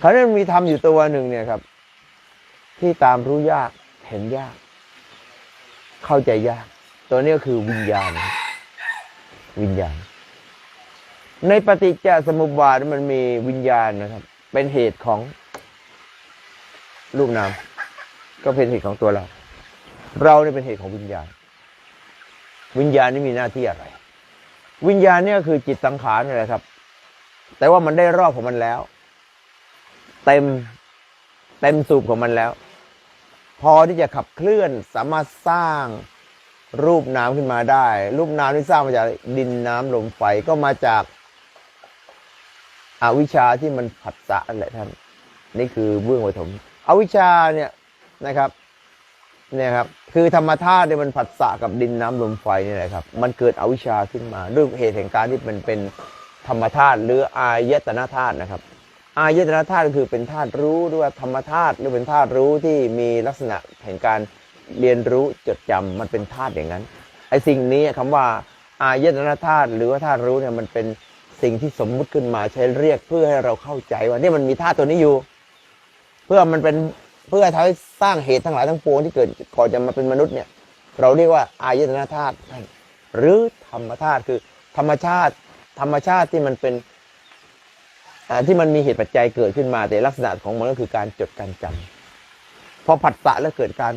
คราวนี้มันมีธรรมอยู่ตัวหนึ่งเนี่ยครับ ที่ตามรู้ยากเห็นยาก เข้าใจยาก ตัวนี้ก็คือวิญญาณ วิญญาณ ในปฏิจจสมุปบาทมันมีวิญญาณนะครับ เป็นเหตุของรูปนามก็เป็นเหตุของตัวเรา เราเนี่ยเป็นเหตุของวิญญาณ วิญญาณนี่มีหน้าที่อะไร วิญญาณเนี่ยก็คือจิตสังขารนี่แหละครับ แต่ว่ามันได้รอบของมันแล้ว เต็มเต็มสูบของมันแล้ว พอที่จะขับเคลื่อนสามารถสร้างรูปน้ำขึ้นมาได้ รูปน้ำที่สร้างมาจากดินน้ำลมไฟก็มาจากอาวิชาที่มันผัสสะนั่นแหละท่าน นี่คือเบื้องปฐมอวิชชาเนี่ยนะครับเนี่ยครับคือธรรมธาตุเนี่ยมันผัสสะกับดินน้ำลมไฟนี่แหละครับ มันเกิดอวิชชาขึ้นมาด้วยเหตุแห่งการที่มันเป็นธรรมธาตุหรืออายตนะธาตุนะครับ อายตนะธาตุก็คือเป็นธาตุรู้ด้วยว่าธรรมธาตุหรือเป็นธาตุรู้ที่มีลักษณะแห่งการเรียนรู้จดจำมันเป็นธาตุอย่างนั้นไอ้สิ่งนี้คำว่าอายตนะธาตุหรือว่าธาตุรู้เนี่ยมันเป็นสิ่งที่สมมุติขึ้นมาใช้เรียกเพื่อให้เราเข้าใจว่าเนี่ยมันมีธาตุตัวนี้อยู่ เพื่อมันเป็นเพื่อทำให้สร้างเหตุทั้งหลายทั้งปวงที่เกิดก่อนจะมาเป็นมนุษย์เนี่ยเราเรียกว่าอายตนะธาตุหรือธรรมธาตุคือ ธรรมชาติ ธรรมชาติที่มันเป็น ที่มันมีเหตุปัจจัยเกิดขึ้นมาแต่ลักษณะของมันก็คือการจดการจำพอผัสสะแล้วเกิดการ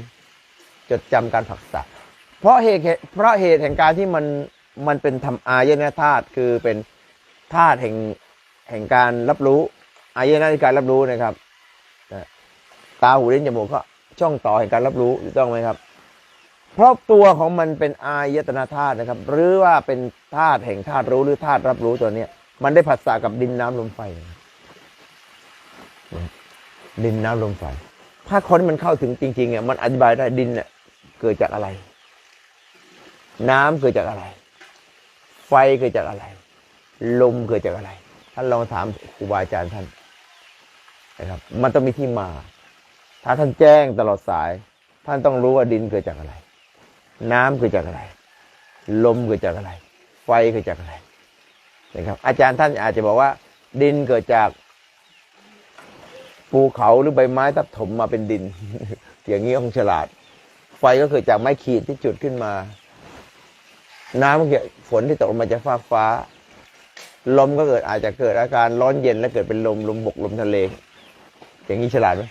จดจำการผัสสะเพราะเหตุเพราะเหตุแห่งการที่มันมันเป็นธรรมอายนะธาตุคือเป็นธาตุแห่งแห่งการรับรู้อายนะคือการรับรู้นะครับตาหูลิ้นจมูกก็ช่องต่อแห่งการรับรู้ถูกต้องไหมครับ เพราะตัวของมันเป็นอายตนะธาตุนะครับ หรือว่าเป็นธาตุแห่งธาตุรู้หรือธาตุรับรู้ตัวเนี้ย มันได้ผัสสะกับดินน้ำลมไฟดินน้ำลมไฟถ้าคนมันเข้าถึงจริงๆเนี่ยมันอธิบายได้ดินเนี่ยเกิดจากอะไร น้ำเกิดจากอะไร ไฟเกิดจากอะไร ลมเกิดจากอะไร ท่านลองถามครูบาอาจารย์ท่านนะครับ มันต้องมีที่มา ถ้าท่านแจ้งตลอดสาย ท่านต้องรู้ว่าดินเกิดจากอะไร น้ำเกิดจากอะไร ลมเกิดจากอะไร ไฟเกิดจากอะไร นะครับ อาจารย์ท่านอาจจะบอกว่า ดินเกิดจากภูเขาหรือใบไม้ทับถมมาเป็นดิน อย่างนี้คงฉลาด ไฟก็เกิดจากไม้ขีดที่จุดขึ้นมา น้ำก็เกิดฝนที่ตกลงมาจากฟ้าฟ้า ลมก็เกิดอาจจะเกิดอาการร้อนเย็นแล้วเกิดเป็นลมลมบกลมทะเล อย่างนี้ฉลาดไหม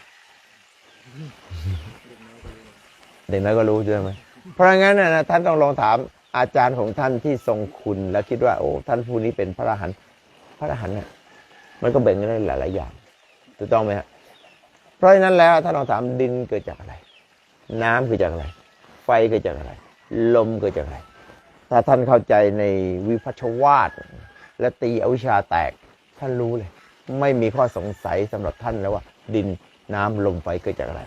เด็กน้อยก็รู้ใช่ไหมเพราะงั้นนะท่านต้องลองถาม อาจารย์ของท่านที่ทรงคุณแล้วคิดว่า โอ้ท่านผู้นี้เป็นพระอรหันต์พระอรหันต์เนี่ยมันก็แบ่งกันได้หลาย ๆ อย่างถูกต้องไหมฮะเพราะฉะนั้นแล้วท่านลองถามดินเกิดจากอะไร น้ำเกิดจากอะไร ไฟเกิดจากอะไร ลมเกิดจากอะไร ถ้าท่านเข้าใจในวิพัชวาทและตีอวิชาแตกท่านรู้เลย ไม่มีข้อสงสัยสำหรับท่านแล้วว่า ดินน้ำลมไฟเกิดจากอะไร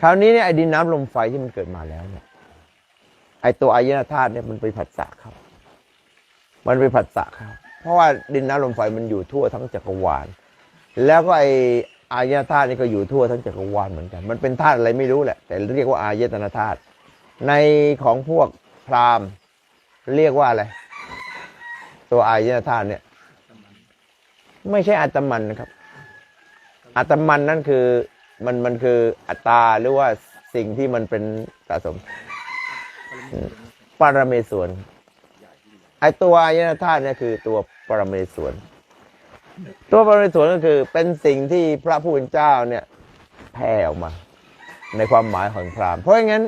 คราวนี้เนี่ยไอ้ดินน้ำลมไฟที่มันเกิดมาแล้วเนี่ย ไอตัวอายนธาตุเนี่ยมันไปผัสสะครับ มันไปผัสสะครับ เพราะว่าดินน้ำลมไฟมันอยู่ทั่วทั้งจักรวาล แล้วก็ไออายนธาตุนี่ก็อยู่ทั่วทั้งจักรวาลเหมือนกัน มันเป็นธาตุอะไรไม่รู้แหละ แต่เรียกว่าอายตนะธาตุ ในของพวกพราหมณ์เรียกว่าอะไร ตัวอายนธาตุเนี่ย ไม่ใช่อัตมันนะครับ อัตมันนั่นคือมันมันคืออัตตาหรือว่าสิ่งที่มันเป็นสะสม ปรเมศวรไอตัวอายนธาตุเนี่ยคือตัวปรเมศวรตัวปรเมศวรก็คือเป็นสิ่งที่พระผู้เป็นเจ้าเนี่ยแผ่ออกมา ในความหมายของพราหมณ์เพราะงั้น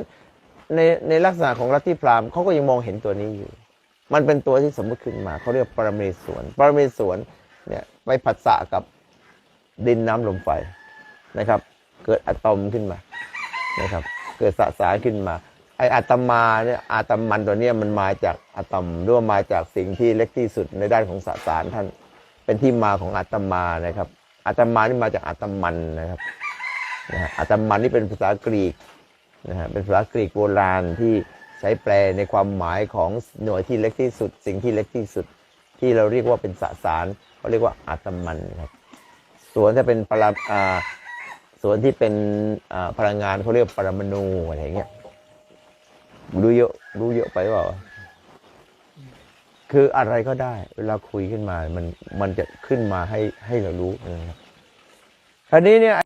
ในในลักษณะของลัทธิพราหมณ์เขาก็ยังมองเห็นตัวนี้อยู่ มันเป็นตัวที่สมมติขึ้นมาเขาเรียกปรเมศวรปรเมศวรเนี่ยไปผัสสะกับดินน้ำลมไฟนะครับ เกิดอะตอมขึ้นมานะครับ เกิดสสารขึ้นมา ออะตมาเนี่ยอะตมันตัวเนี้ยมันมาจากอะตมหรือว่ามาจากสิ่งที่เล็กที่สุดในด้านของสสารท่าน เป็นที่มาของอะตมานะครับอะตมานี่มาจากอะตมันนะครับนะอะตมันนี่เป็นภาษากรีกนะฮะเป็นภาษากรีกโบราณที่ใช้แปลในความหมายของหน่วยที่เล็กที่สุด สิ่งที่เล็กที่สุด ที่เราเรียกว่าเป็นสสารเขาเรียกว่าอะตมันนะครับส่วนถ้าเป็นปราส่วนที่เป็นพลังงานเขาเรียกปรมาณูอะไรอย่างเงี้ย รู้เยอะรู้เยอะไปเปล่าคืออะไรก็ได้ เวลาคุยขึ้นมา มันมันจะขึ้นมาให้ให้เรารู้นะครับทีนี้เนี่ย